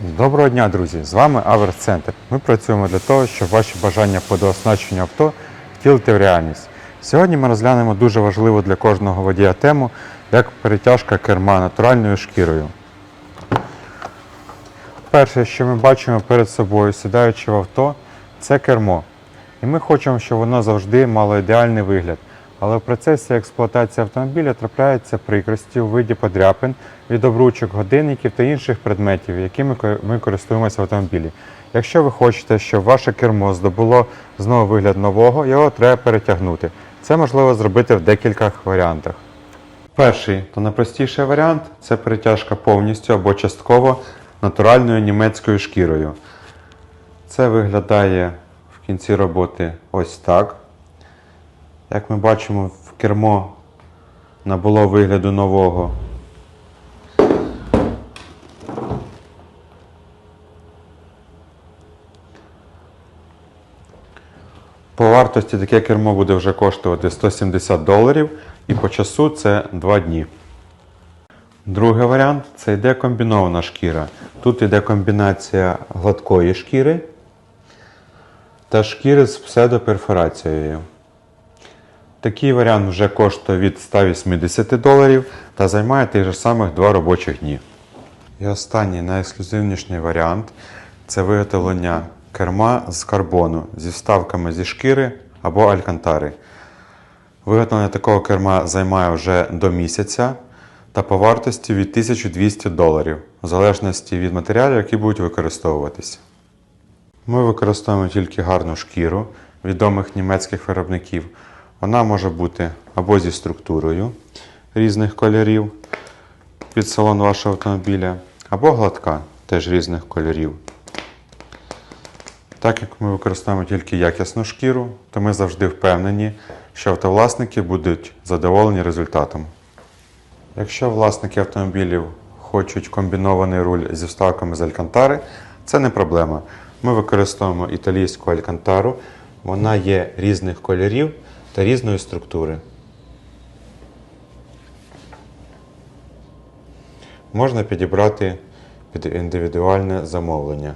Доброго дня, друзі! З вами Аверс Центр. Ми працюємо для того, щоб ваші бажання по дооснащенню авто втілити в реальність. Сьогодні ми розглянемо дуже важливу для кожного водія тему, як перетяжка керма натуральною шкірою. Перше, що ми бачимо перед собою, сідаючи в авто, це кермо. І ми хочемо, щоб воно завжди мало ідеальний вигляд. Але в процесі експлуатації автомобіля трапляються прикрості у виді подряпин від обручок, годинників та інших предметів, якими ми користуємося в автомобілі. Якщо ви хочете, щоб ваше кермо здобуло знову вигляд нового, його треба перетягнути. Це можливо зробити в декількох варіантах. Перший та найпростіший варіант це перетяжка повністю або частково натуральною німецькою шкірою. Це виглядає в кінці роботи ось так. Як ми бачимо, в кермо набуло вигляду нового. По вартості таке кермо буде вже коштувати 170 доларів і по часу це 2 дні. Другий варіант це йде комбінована шкіра. Тут йде комбінація гладкої шкіри та шкіри з псевдоперфорацією. Такий варіант вже коштує від 180 доларів та займає тих же самих 2 робочих дні. І останній найексклюзивніший варіант це виготовлення керма з карбону зі вставками зі шкіри або алькантари. Виготовлення такого керма займає вже до місяця та по вартості від 1200 доларів, в залежності від матеріалів, які будуть використовуватися. Ми використовуємо тільки гарну шкіру відомих німецьких виробників. Вона може бути або зі структурою різних кольорів під салон вашого автомобіля, або гладка теж різних кольорів. Так як ми використовуємо тільки якісну шкіру, то ми завжди впевнені, що автовласники будуть задоволені результатом. Якщо власники автомобілів хочуть комбінований руль зі вставками з алькантари, це не проблема. Ми використовуємо італійську алькантару. Вона є різних кольорів та різної структури. Можна підібрати під індивідуальне замовлення.